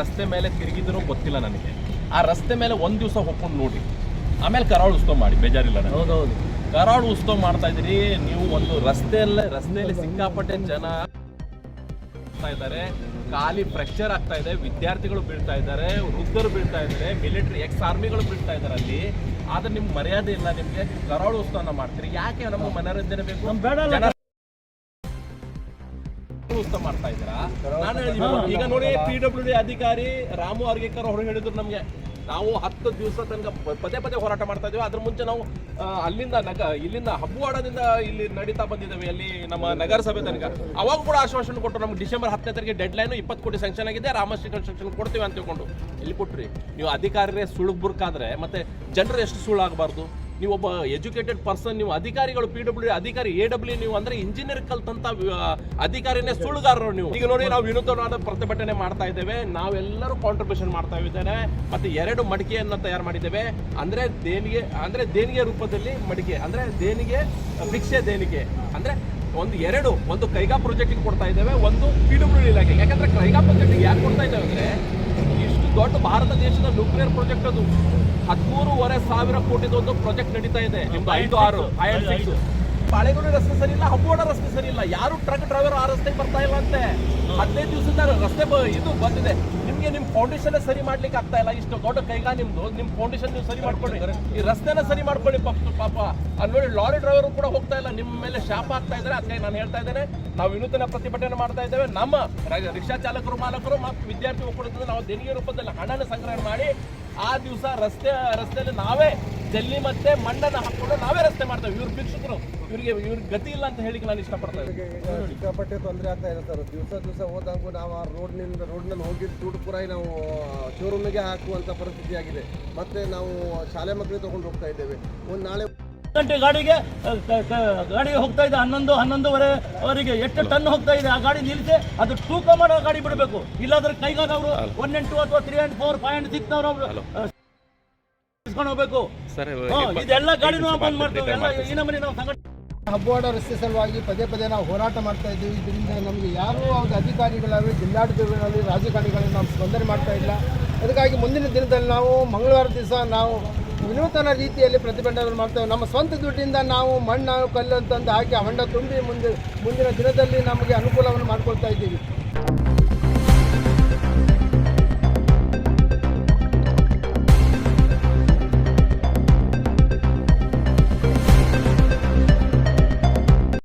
ರಸ್ತೆ ಮೇಲೆ ತಿರುಗಿದ್ರು ಗೊತ್ತಿಲ್ಲ ನನಗೆ. ಆ ರಸ್ತೆ ಮೇಲೆ ಒಂದ್ ದಿವಸ ಹೋಗ್ಕೊಂಡು ನೋಡಿ. ಆಮೇಲೆ ಕರಾವಳಿ ಉತ್ಸವ ಮಾಡಿ ಬೇಜಾರಿಲ್ಲ. ಹೌದೌದು. ಕರಾವಳಿ ಉತ್ಸವ ಮಾಡ್ತಾ ಇದ್ರಿ ನೀವು ಒಂದು ರಸ್ತೆಯಲ್ಲೇ ರಸ್ತೆಯಲ್ಲಿ ಸಿಕ್ಕಾಪಟ್ಟೆ ಜನ ಇದ್ದಾರೆ. ಖಾಲಿ ಪ್ರೆಷರ್ ಆಗ್ತಾ ಇದೆ ವಿದ್ಯಾರ್ಥಿಗಳು ಬೀಳ್ತಾ ಇದ್ದಾರೆ ವೃದ್ಧರು ಬೀಳ್ತಾ ಇದ್ದಾರೆ ಮಿಲಿಟರಿ ಎಕ್ಸ್ ಆರ್ಮಿಗಳು ಬೀಳ್ತಾ ಇದ್ದಾರೆ ಅಲ್ಲಿ. ಆದ್ರೆ ನಿಮ್ಗೆ ಮರ್ಯಾದೆ ಇಲ್ಲ ನಿಮ್ಗೆ ಕರಾಳು ಕರಾವಳಿ ಉತ್ಸವನ ಮಾಡ್ತೀರಿ. ಯಾಕೆ ನಮಗೆ ಮನೋರಂಜನೆ ಬೇಕು? ಉತ್ಸವ ಮಾಡ್ತಾ ಇದ್ದೀರಾ. ನಾನು ಈಗ ನೋಡಿ ಪಿ ಡಬ್ಲ್ಯೂ ಡಿ ಅಧಿಕಾರಿ ರಾಮು ಅರ್ಗೇಕರ್ ಅವರು ಹೇಳಿದ್ರು ನಮಗೆ. ನಾವು ಹತ್ತು ದಿವಸ ತನಕ ಪದೇ ಪದೇ ಹೋರಾಟ ಮಾಡ್ತಾ ಇದೀವಿ ಅದ್ರ ಮುಂಚೆ ನಾವು ಅಲ್ಲಿಂದ ನಗ ಇಲ್ಲಿಂದ ಹಬ್ಬವಾಡದಿಂದ ಇಲ್ಲಿ ನಡೀತಾ ಬಂದಿದ್ದೇವೆ ಅಲ್ಲಿ ನಮ್ಮ ನಗರಸಭೆ ತನಕ. ಅವಾಗ ಕೂಡ ಆಶ್ವಾಸನೆ ಕೊಟ್ಟರು. ನಮ್ಗೆ ಡಿಸೆಂಬರ್ ಹತ್ತನೇ ತಾರೀಕು ಡೆಡ್ ಲೈನ್ ಇಪ್ಪತ್ತು ಕೋಟಿ ಸ್ಯಾಂಕ್ಷನ್ ಆಗಿದೆ. ರಾಮಶ್ರೀ ಕನ್ಸ್ಟ್ರಕ್ಷನ್ ಕೊಡ್ತೀವಿ ಅಂತ ತಿಳ್ಕೊಂಡು. ಇಲ್ಲಿ ಕೊಟ್ರಿ? ನೀವು ಅಧಿಕಾರಿರೇ ಸುಳ್ಳು ಬುರ್ಕಾದ್ರೆ ಮತ್ತೆ ಜನರು ಎಷ್ಟು ಸುಳ್ಳಾಗಬಾರ್ದು ನೀವು ಒಬ್ಬ ಎಜುಕೇಟೆಡ್ ಪರ್ಸನ್ ನೀವು ಅಧಿಕಾರಿಗಳು ಪಿ ಡಬ್ಲ್ಯೂ ಅಧಿಕಾರಿ ಎ ಡಬ್ಲ್ಯೂ ನೀವು ಅಂದ್ರೆ ಇಂಜಿನಿಯರ್ ಕಲ್ತಂತ ಅಧಿಕಾರಿನೇ ಸುಳ್ಳುಗಾರರು ನೀವು. ಈಗ ನೋಡಿ ನಾವು ವಿನೂತನವಾದ ಪ್ರತಿಭಟನೆ ಮಾಡ್ತಾ ಇದ್ದೇವೆ. ನಾವೆಲ್ಲರೂ ಕಾಂಟ್ರಿಬ್ಯೂಷನ್ ಮಾಡ್ತಾ ಇದ್ದೇವೆ. ಮತ್ತೆ ಎರಡು ಮಡಿಕೆಯನ್ನ ತಯಾರು ಮಾಡಿದ್ದೇವೆ. ಅಂದ್ರೆ ದೇಣಿಗೆ ಅಂದ್ರೆ ದೇಣಿಗೆ ರೂಪದಲ್ಲಿ ಮಡಿಕೆ, ಅಂದ್ರೆ ದೇಣಿಗೆ, ಭಿಕ್ಷೆ ದೇಣಿಗೆ. ಅಂದ್ರೆ ಒಂದು ಎರಡು, ಒಂದು ಕೈಗಾ ಪ್ರಾಜೆಕ್ಟ್ ಕೊಡ್ತಾ ಇದ್ದೇವೆ, ಒಂದು ಪಿ ಡಬ್ಲ್ಯೂ ಇಲಾಖೆ ಯಾಕಂದ್ರೆ ಕೈಗಾ ಪ್ರಾಜೆಕ್ಟ್ ಯಾಕೆ ಕೊಡ್ತಾ ಇದ್ದೇವೆ? ದೊಡ್ಡ ಭಾರತ ದೇಶದ ನ್ಯೂಕ್ಲಿಯರ್ ಪ್ರಾಜೆಕ್ಟ್ ಅದು. ಹದಿಮೂರುವರೆ ಸಾವಿರ ಕೋಟಿದ ಒಂದು ಪ್ರಾಜೆಕ್ಟ್ ನಡೀತಾ ಇದೆ. ಐದು ಆರು ಅಂಡ್ ಸಿಕ್ಸ್ ಬಾಳೆಗೊನೆ ರಸ್ತೆ ಸರಿ ಇಲ್ಲ ಹಬ್ಬವಾಡ ರಸ್ತೆ ಸರಿ ಇಲ್ಲ ಯಾರು ಟ್ರಕ್ ಡ್ರೈವರ್ ಆ ರಸ್ತೆಗೆ ಬರ್ತಾ ಇಲ್ಲ ಅಂತೆ ಹದಿನೈದು ದಿವಸದಿಂದ ರಸ್ತೆ ಇದು ಬಂದಿದೆ. ನಿಮ್ಗೆ ನಿಮ್ ಫೌಂಡೇಶನ್ ಸರಿ ಮಾಡ್ಲಿಕ್ಕೆ ಆಗ್ತಾ ಇಲ್ಲ. ಇಷ್ಟು ದೊಡ್ಡ ಕೈಗಾ ನಿಮ್ದು. ನಿಮ್ ಫೌಂಡೇಶನ್ ನೀವು ಸರಿ ಮಾಡ್ಕೊಳ್ಳಿ. ಈ ರಸ್ತೆನ ಸರಿ ಮಾಡ್ಕೊಳ್ಳಿ ಪಾಪ ಪಾಪ. ಅಲ್ಲಿ ನೋಡಿ ಲಾರಿ ಡ್ರೈವರ್ ಕೂಡ ಹೋಗ್ತಾ ಇಲ್ಲ. ನಿಮ್ಮ ಮೇಲೆ ಶಾಪ ಆಗ್ತಾ ಇದ್ದಾರೆ. ಅದಕ್ಕೆ ನಾನು ಹೇಳ್ತಾ ಇದ್ದೇನೆ, ನಾವು ವಿನೂತನ ಪ್ರತಿಭಟನೆ ಮಾಡ್ತಾ ಇದ್ದೇವೆ. ನಮ್ಮ ರಿಕ್ಷಾ ಚಾಲಕರು, ಮಾಲಕರು ಮತ್ತು ವಿದ್ಯಾರ್ಥಿ ಒಕ್ಕೂಟದಿಂದ ನಾವು ದೇಣಿಗೆ ರೂಪದಲ್ಲಿ ಹಣನ ಸಂಗ್ರಹಣೆ ಮಾಡಿ ಆ ದಿವಸ ರಸ್ತೆ ರಸ್ತೆಯಲ್ಲಿ ನಾವೇ ಜಲ್ಲಿ ಮತ್ತೆ ಮಣ್ಣನ್ನು ಹಾಕೊಂಡು ನಾವೇ ರಸ್ತೆ ಮಾಡ್ತೇವೆ. ಇವ್ರು ಭಿಕ್ಷುಕರು ಇವರಿಗೆ ಇವ್ರಿಗೆ ಗತಿ ಇಲ್ಲ ಅಂತ ಹೇಳಿಕ್ಕೆ ನಾನು ಇಷ್ಟಪಡ್ತಾ ಇದ್ದೀನಿ. ಈಗ ಸಿಕ್ಕಾಪಟ್ಟೆ ತೊಂದರೆ ಆಗ್ತಾ ಇದೆ ಸರ್. ದಿವಸ ದಿವಸ ಹೋದಂಗೂ ನಾವು ಆ ರೋಡ್ನಿಂದ ರೋಡ್ನಲ್ಲಿ ಹೋಗಿದ್ದು ದುಡ್ಡು ಪೂರ ನಾವು ಶೋರೂಮಿಗೆ ಹಾಕುವಂಥ ಪರಿಸ್ಥಿತಿ ಆಗಿದೆ. ಮತ್ತೆ ನಾವು ಶಾಲೆ ಮಕ್ಕಳಿಗೆ ತಗೊಂಡು ಹೋಗ್ತಾ ಇದ್ದೇವೆ. ಒಂದು ನಾಳೆ ಗಂಟೆ ಗಾಡಿಗೆ ಅ, ಕ- ಕ- ಗಾಡಿ ಹೋಗ್ತಾ ಇದೆ. ಹನ್ನೊಂದು ಹನ್ನೊಂದುವರೆ ಅವರಿಗೆ ಎಷ್ಟು ಟನ್ ಹೋಗ್ತಾ ಇದೆ. ಆ ಗಾಡಿ ನಿಲ್ಲಿಸಿ ಅದು ತೂಕ ಮಾಡೋ ಗಾಡಿ ಬಿಡಬೇಕು. ಇಲ್ಲಾಂದ್ರೆ ಕೈಗಾದವರು ಒನ್ ಎಂಟು ಟು ಅಥವಾ three and four five and six ಅವರು ಇಸ್ಕೊಂಡು ಹೋಗ್ಬೇಕು. ಹ್ಮ್, ಇದೆಲ್ಲ ಗಾಡಿನೂ ನಾವು ಬಂದ್ ಮಾಡ್ತೇವೆ. ಎಲ್ಲ ಈ ನಮ್ಮನೆ ನಾವು ಸಂಘಟನೆ ಹಬ್ಬವಾಡ ರಸ್ತೆ ಸಲುವಾಗಿ ಪದೇ ಪದೇ ನಾವು ಹೋರಾಟ ಮಾಡ್ತಾ ಇದ್ದೀವಿ. ಇದರಿಂದ ನಮಗೆ ಯಾರೂ ಅವ್ರ ಅಧಿಕಾರಿಗಳಾಗಲಿ ಜಿಲ್ಲಾಡಳಿತಗಳಲ್ಲಿ ರಾಜಕಾರಣಿಗಳಲ್ಲಿ ನಾವು ಸ್ಪಂದನೆ ಮಾಡ್ತಾ ಇಲ್ಲ. ಅದಕ್ಕಾಗಿ ಮುಂದಿನ ದಿನದಲ್ಲಿ ನಾವು ಮಂಗಳವಾರ ದಿವಸ ನಾವು ವಿನೂತನ ರೀತಿಯಲ್ಲಿ ಪ್ರತಿಭಟನೆ ಮಾಡ್ತೇವೆ. ನಮ್ಮ ಸ್ವಂತ ದುಡ್ಡಿಂದ ನಾವು ಮಣ್ಣು ಕಲ್ಲು ಅಂತಂದು ಹಾಕಿ ಹೊಂಡ ತುಂಬಿ ಮುಂದೆ ಮುಂದಿನ ದಿನದಲ್ಲಿ ನಮಗೆ ಅನುಕೂಲವನ್ನು ಮಾಡ್ಕೊಳ್ತಾ ಇದ್ದೀವಿ.